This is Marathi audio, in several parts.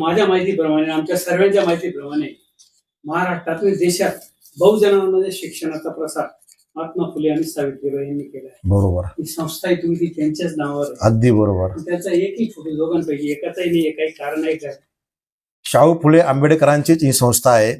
माझ्या माहितीप्रमाणे आमच्या सर्वांच्या माहितीप्रमाणे महाराष्ट्रात आणि देशात बहुजनांमध्ये शिक्षणाचा प्रसार महात्मा फुले आणि सावित्रीबाई यांनी केला बरोबर. ही संस्था आहे तुम्ही ती त्यांच्याच नावावर आहे. अगदी बरोबर. त्याचा एकही फोटो दोघांपैकी एकाचाही नाही काही कारण आहे का? शाहू फुले आंबेडकरांचीच ही संस्था आहे.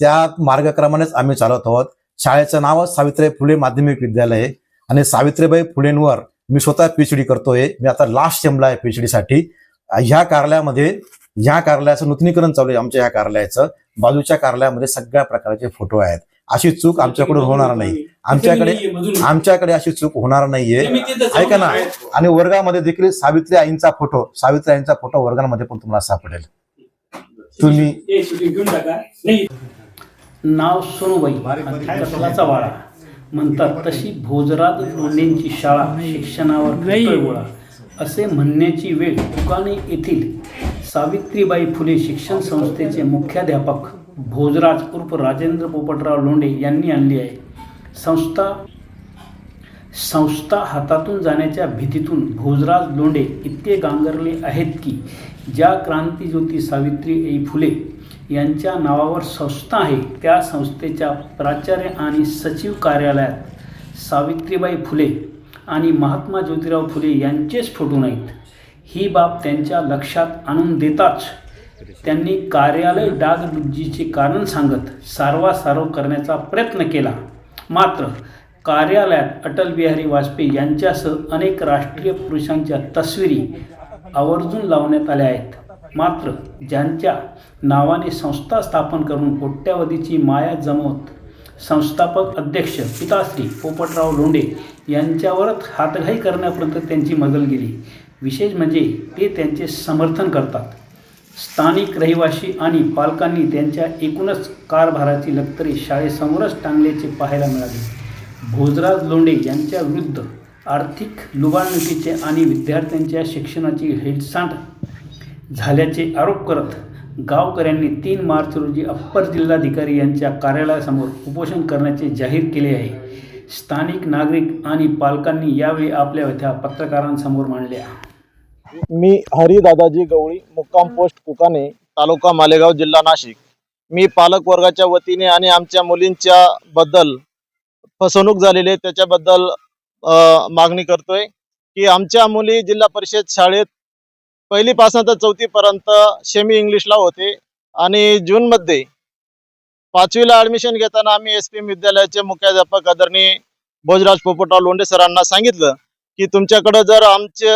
त्या मार्गक्रमानेच आम्ही चालत आहोत. शाळेचं नावच सावित्रीबाई फुले माध्यमिक विद्यालय आहे. आणि सावित्रीबाई फुलेंवर मी स्वतः पीएचडी करतोय. मी आता लास्ट सेमला आहे पीएचडी साठी. ह्या कार्यालयामध्ये ह्या कार्यालयाचं नूतनीकरण चालू आहे आमच्या ह्या कार्यालयाचं. बाजूच्या कार्यालयामध्ये सगळ्या प्रकारचे फोटो आहेत. अशी चूक आमच्याकडून होणार नाही. आमच्याकडे आमच्याकडे अशी चूक होणार नाहीये. ऐका ना. आणि वर्गामध्ये देखील सावित्री आईंचा फोटो सावित्री आईंचा फोटो वर्गामध्ये पण तुम्हाला सापडेल. तुम्ही नाव सोनूबाई. वाडा. म्हणतात तशी भोजराज लोंढेंची शाळा शिक्षणावर असे म्हणण्याची वेळ दुकाने येथील सावित्रीबाई फुले शिक्षण संस्थेचे मुख्याध्यापक भोजराज उर्फ राजेंद्र पोपटराव लोंढे यांनी आणली आहे. संस्था संस्था हातातून जाण्याच्या भीतीतून भोजराज लोंढे इतके गांगरले आहेत की ज्या क्रांतीज्योती सावित्रीबाई फुले यांच्या नावावर संस्था आहे त्या संस्थेच्या प्राचार्य आणि सचिव कार्यालयात सावित्रीबाई फुले आणि महात्मा ज्योतिराव फुले यांचेच फोटो नाहीत. ही बाब त्यांच्या लक्षात आणून देताच त्यांनी कार्यालय डागडुजीचे कारण सांगत सारवासारव करण्याचा प्रयत्न केला. मात्र कार्यालयात अटल बिहारी वाजपेयी यांच्यासह अनेक राष्ट्रीय पुरुषांच्या तस्विरी आवर्जून लावण्यात आल्या आहेत. मात्र ज्यांच्या नावाने संस्था स्थापन करून कोट्यावधीची माया जमवत संस्थापक अध्यक्ष पिताश्री पोपटराव लोंढे यांच्यावरच हातघाई करण्यापर्यंत त्यांची मजल गेली. विशेष म्हणजे ते त्यांचे समर्थन करतात. स्थानिक रहिवासी आणि पालकांनी त्यांच्या एकूणच कारभाराची लक्तरे शाळेसमोरच टांगल्याचे पाहायला मिळाले. भोजराज लोंढे यांच्या विरुद्ध आर्थिक लुबाडणुकीचे आणि विद्यार्थ्यांच्या शिक्षणाची हेडसांड झाल्याचे आरोप करत गावकऱ्यांनी तीन मार्च रोजी अप्पर जिल्हाधिकारी यांच्या कार्यालयासमोर उपोषण करण्याचे जाहीर केले आहे. स्थानिक नागरिक आणि पालकांनी यावेळी आपल्या व्यथा पत्रकारांसमोर मांडल्या. मी हरी दादाजी गवळी मुक्काम पोस्ट कुकाने तालुका मालेगाव जिल्हा नाशिक. मी पालक वर्गाच्या वतीने आणि आमच्या मुलींच्या बद्दल फसवणूक झालेली आहे त्याच्याबद्दल मागणी करतोय की आमच्या मुली जिल्हा परिषद शाळेत पहिलीपासून तर चौथीपर्यंत सेमी इंग्लिशला होते आणि जूनमध्ये पाचवीला ऍडमिशन घेताना आम्ही एस पी विद्यालयाचे मुख्याध्यापक आदरणीय भोजराज पोपटराव लोंढे सरांना सांगितलं की तुमच्याकडे जर आमचे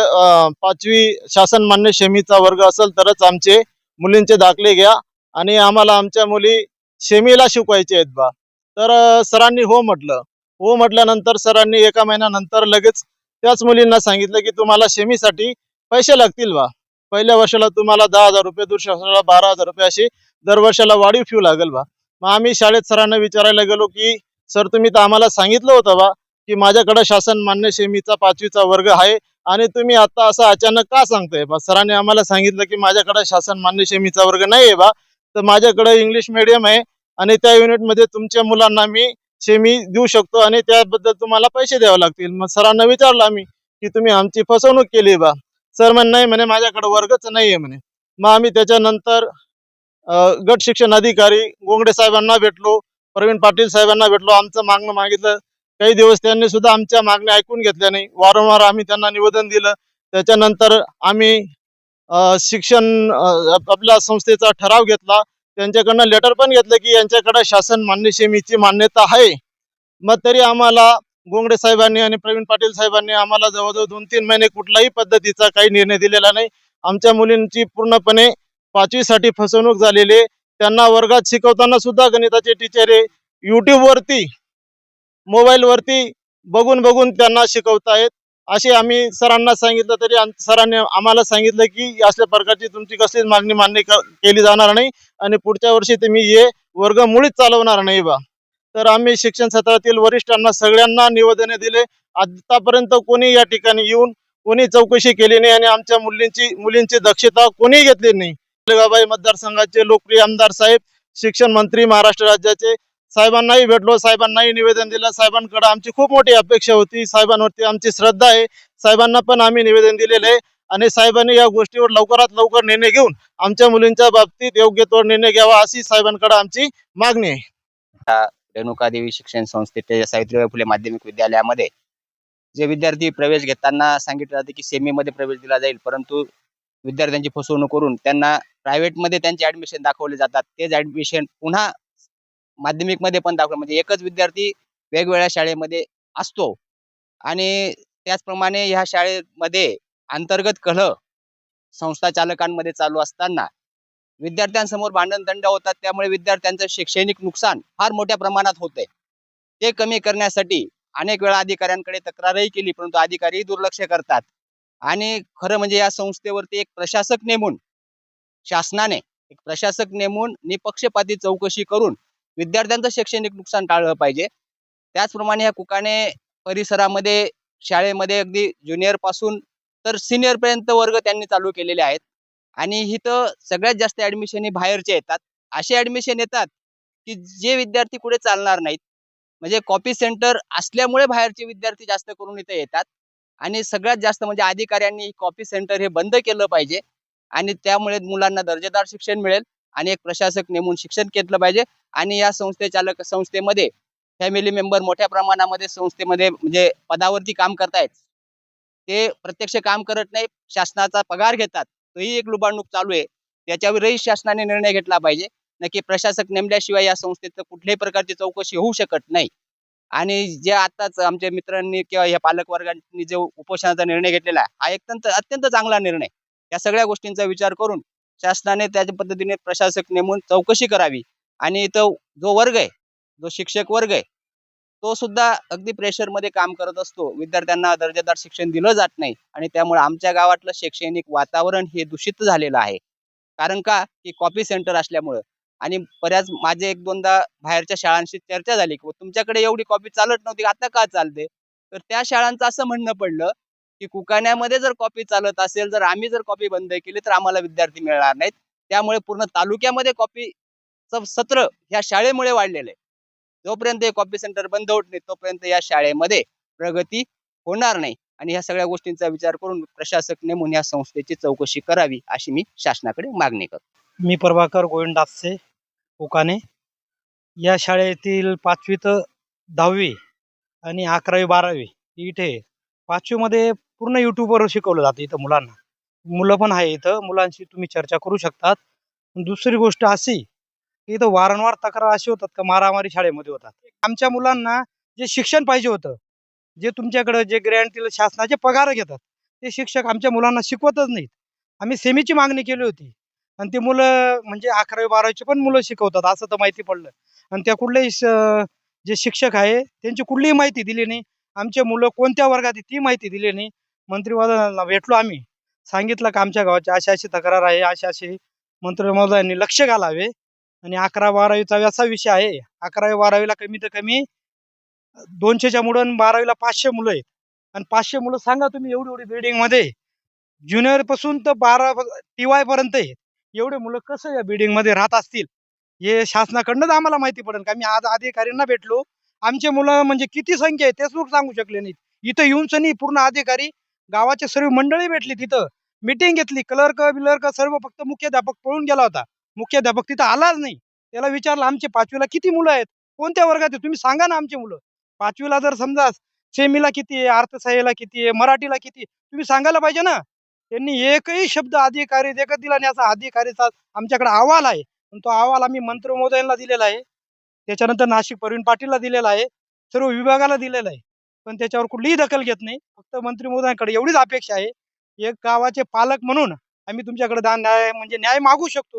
पाचवी शासन मान्य शेमीचा वर्ग असेल तरच आमचे मुलींचे दाखले घ्या आणि आम्हाला आमच्या मुली शेमीला शिकवायचे आहेत बा. तर सरांनी हो म्हटलं. हो म्हटल्यानंतर सरांनी एका महिन्यानंतर लगेच त्याच मुलींना सांगितलं की तुम्हाला शेमीसाठी पैसे लागतील बा. पहिल्या वर्षाला तुम्हाला दहा हजार रुपये दुसऱ्या वर्षाला बारा हजार रुपये अशी दर वर्षाला वाढीव फ्यू लागेल बा. मग आम्ही शाळेत सरांना विचारायला गेलो की सर तुम्ही तर आम्हाला सांगितलं होतं बा की माझ्याकडे शासन मान्य शेमीचा पाचवीचा वर्ग आहे आणि तुम्ही आता असं अचानक का सांगताय बा? सरांनी आम्हाला सांगितलं की माझ्याकडे शासन मान्य शेमीचा वर्ग नाही आहे बा तर माझ्याकडे इंग्लिश मिडियम आहे आणि त्या युनिटमध्ये तुमच्या मुलांना मी शेमी देऊ शकतो आणि त्याबद्दल तुम्हाला पैसे द्यावे लागतील. मग सरांना विचारलं आम्ही की तुम्ही आमची फसवणूक केली बा? सर म्हण नाही म्हणे माझ्याकडे वर्गच नाही आहे म्हणे. मग आम्ही त्याच्यानंतर गट शिक्षण अधिकारी गोंगडे साहेबांना भेटलो प्रवीण पाटील साहेबांना भेटलो आमचं मागणं मागितलं. काही दिवस त्यांनी सुद्धा आमच्या मागण्या ऐकून घेतल्या नाही. वारंवार आम्ही त्यांना निवेदन दिलं. त्याच्यानंतर आम्ही अ, शिक्षण आपल्या संस्थेचा ठराव घेतला. त्यांच्याकडनं लेटर पण घेतलं की यांच्याकडे शासन मान्य शेमीची मान्यता आहे. मग तरी आम्हाला गोंगडे साहेबांनी आणि प्रवीण पाटील साहेबांनी आम्हाला जवळजवळ दोन तीन महिने कुठलाही पद्धतीचा काही निर्णय दिलेला नाही. आमच्या मुलींची पूर्णपणे पाचवीसाठी फसवणूक झालेली त्यांना वर्गात शिकवताना सुद्धा गणिताचे टीचर हे युट्यूबवरती मोबाईलवरती बघून बघून त्यांना शिकवतायत. असे आम्ही सरांना सांगितलं तरी सरांनी आम्हाला सांगितलं की अशा प्रकारची तुमची कसलीच मागणी मान्य केली जाणार नाही आणि पुढच्या वर्षी तुम्ही हे वर्ग मुळीच चालवणार नाही बा. तर आम्ही शिक्षण क्षेत्रातील वरिष्ठांना सगळ्यांना निवेदने दिले. आतापर्यंत कोणी या ठिकाणी येऊन कोणी चौकशी केली नाही आणि आमच्या मुलींची मुलींची दक्षता कोणी घेतली नाही. जळगावबाई मतदारसंघाचे लोकप्रिय आमदार साहेब शिक्षण मंत्री महाराष्ट्र राज्याचे. साहेबांनाही भेटलो साहेबांनाही निवेदन दिलं. साहेबांकडे आमची खूप मोठी अपेक्षा होती. साहेबांवरती आमची श्रद्धा आहे. साहेबांना पण आम्ही निवेदन दिलेलं आहे. आणि साहेबांनी या गोष्टीवर लवकरात लवकर निर्णय घेऊन आमच्या मुलींच्या बाबतीत योग्य तो निर्णय घ्यावा अशी साहेबांकडे आमची मागणी आहे. रेणुकादेवी शिक्षण संस्थेच्या सावित्रीबाई फुले माध्यमिक विद्यालयामध्ये जे विद्यार्थी प्रवेश घेताना सांगितलं जाते की सेमीमध्ये प्रवेश दिला जाईल. परंतु विद्यार्थ्यांची फसवणूक करून त्यांना प्रायव्हेटमध्ये त्यांचे ऍडमिशन दाखवले जातात. तेच ऍडमिशन पुन्हा माध्यमिकमध्ये पण दाखवलं. म्हणजे एकच विद्यार्थी वेगवेगळ्या शाळेमध्ये असतो. आणि त्याचप्रमाणे ह्या शाळेमध्ये अंतर्गत कलह संस्था चालकांमध्ये चालू असताना विद्यार्थ्यांसमोर भांडणदंड होतात. त्यामुळे विद्यार्थ्यांचं शैक्षणिक नुकसान फार मोठ्या प्रमाणात होते ते कमी करण्यासाठी अनेक वेळा अधिकाऱ्यांकडे तक्रारही केली परंतु अधिकारी दुर्लक्ष करतात. आणि खरं म्हणजे या संस्थेवरती एक प्रशासक नेमून शासनाने एक प्रशासक नेमून निपक्षपाती चौकशी करून विद्यार्थ्यांचं शैक्षणिक नुकसान टाळलं पाहिजे. त्याचप्रमाणे या कुकाने परिसरामध्ये शाळेमध्ये अगदी ज्युनियरपासून तर सिनियर पर्यंत वर्ग त्यांनी चालू केलेले आहेत. आणि इथं सगळ्यात जास्त ऍडमिशन हे बाहेरचे येतात. असे ऍडमिशन येतात की जे विद्यार्थी कुठे चालणार नाहीत. म्हणजे कॉपी सेंटर असल्यामुळे बाहेरचे विद्यार्थी जास्त करून इथे येतात. आणि सगळ्यात जास्त म्हणजे अधिकाऱ्यांनी कॉपी सेंटर हे बंद केलं पाहिजे. आणि त्यामुळे मुलांना दर्जेदार शिक्षण मिळेल आणि एक प्रशासक नेमून शिक्षण घेतलं पाहिजे. आणि या संस्थेचालक संस्थेमध्ये फॅमिली मेंबर मोठ्या प्रमाणामध्ये संस्थेमध्ये म्हणजे पदावरती काम करतायत. ते प्रत्यक्ष काम करत नाही शासनाचा पगार घेतात. तोही एक लुबाडणूक चालू आहे. त्याच्यावरही शासनाने निर्णय घेतला पाहिजे. नक्की प्रशासक नेमल्याशिवाय या संस्थेचं कुठल्याही प्रकारची चौकशी होऊ शकत नाही. आणि जे आताच आमच्या मित्रांनी किंवा या पालकवर्गांनी जे उपोषणाचा निर्णय घेतलेला आहे हा एक अत्यंत अत्यंत चांगला निर्णय या सगळ्या गोष्टींचा विचार करून शासनाने त्याच्या पद्धतीने प्रशासक नेमून चौकशी करावी. आणि तो जो वर्ग आहे जो शिक्षक वर्ग आहे तो सुद्धा अगदी प्रेशरमध्ये काम करत असतो. विद्यार्थ्यांना दर्जेदार शिक्षण दिलं जात नाही आणि त्यामुळे आमच्या गावातलं शैक्षणिक वातावरण हे दूषित झालेलं आहे. कारण का? की कॉपी सेंटर असल्यामुळं. आणि बऱ्याच माझे एक दोनदा बाहेरच्या शाळांशी चर्चा झाली की तुमच्याकडे एवढी कॉपी चालत नव्हती आता का चालते? तर त्या शाळांचं असं म्हणणं पडलं की कुकाण्यामध्ये जर कॉपी चालत असेल जर आम्ही जर कॉपी बंद केली तर आम्हाला विद्यार्थी मिळणार नाहीत. त्यामुळे पूर्ण तालुक्यामध्ये कॉपीचं सत्र ह्या शाळेमुळे वाढलेलं आहे. जोपर्यंत हे कॉपी सेंटर बंद होत नाही तोपर्यंत या शाळेमध्ये प्रगती होणार नाही. आणि ह्या सगळ्या गोष्टींचा विचार करून प्रशासक नेमून या संस्थेची चौकशी करावी अशी मी शासनाकडे मागणी करतो. मी प्रभाकर गोविंदासे ओकाने या शाळेतील पाचवी तर दहावी आणि अकरावी बारावी इथे पाचवीमध्ये पूर्ण यूट्यूबवर शिकवलं जातं इथं मुलांना. मुलं पण आहे इथं. मुलांशी तुम्ही चर्चा करू शकतात. दुसरी गोष्ट अशी की इथं वारंवार तक्रार अशी होतात का मारामारी शाळेमध्ये होतात. आमच्या मुलांना जे शिक्षण पाहिजे होतं जे तुमच्याकडं जे ग्रँटील शासनाचे पगार घेतात ते शिक्षक आमच्या मुलांना शिकवतच नाहीत. आम्ही सेमीची मागणी केली होती. आणि ते मुलं म्हणजे अकरावी बारावीचे पण मुलं शिकवतात असं तर माहिती पडलं. आणि त्या कुठलेही जे शिक्षक आहे त्यांची कुठलीही माहिती दिली नाही. आमचे मुलं कोणत्या वर्गात आहे ती माहिती दिली नाही. मंत्री महोदयांना भेटलो आम्ही. सांगितलं का आमच्या गावाची अशी अशी तक्रार आहे अशी अशी. मंत्री महोदयांनी लक्ष घालावे. आणि अकरा बारावीचा असा विषय आहे अकरावी बारावीला कमी तर कमी दोनशेच्या मुलं आणि बारावीला पाचशे मुलं आहेत. आणि पाचशे मुलं सांगा तुम्ही एवढी एवढी बिल्डिंगमध्ये ज्युनियरपासून तर बारा टी वाय पर्यंत एवढे मुलं कसं या बिल्डिंगमध्ये राहत असतील? हे शासनाकडनंच आम्हाला माहिती पडेल का? मी आज अधिकाऱ्यांना भेटलो. आमचे मुलं म्हणजे किती संख्या आहे तेच सांगू शकले नाहीत. इथं येऊन सनी पूर्ण अधिकारी गावाचे सर्व मंडळी भेटली तिथं. मिटिंग घेतली. क्लर्क बिलर्क सर्व फक्त मुख्याध्यापक पळून गेला होता. मुख्याध्यापक तिथं आलाच नाही. त्याला विचारलं आमचे पाचवीला किती मुलं आहेत? कोणत्या वर्गात आहे तुम्ही सांगा ना आमचे मुलं. पाचवीला जर समजा सेमीला किती आहे अर्थसहाय्याला किती आहे मराठीला किती तुम्ही सांगायला पाहिजे ना. त्यांनी एकही शब्द अधिकारी देखत दिला नाही असा अधिकारीचा आमच्याकडे अहवाल आहे. पण तो अहवाल आम्ही मंत्र महोदयांना दिलेला आहे. त्याच्यानंतर नाशिक प्रवीण पाटीलला दिलेला आहे. सर्व विभागाला दिलेला आहे. पण त्याच्यावर कुठलीही दखल घेत नाही. फक्त मंत्री महोदयांकडे एवढीच अपेक्षा आहे. एक गावाचे पालक म्हणून आम्ही तुमच्याकडे दान न्याय म्हणजे न्याय मागू शकतो.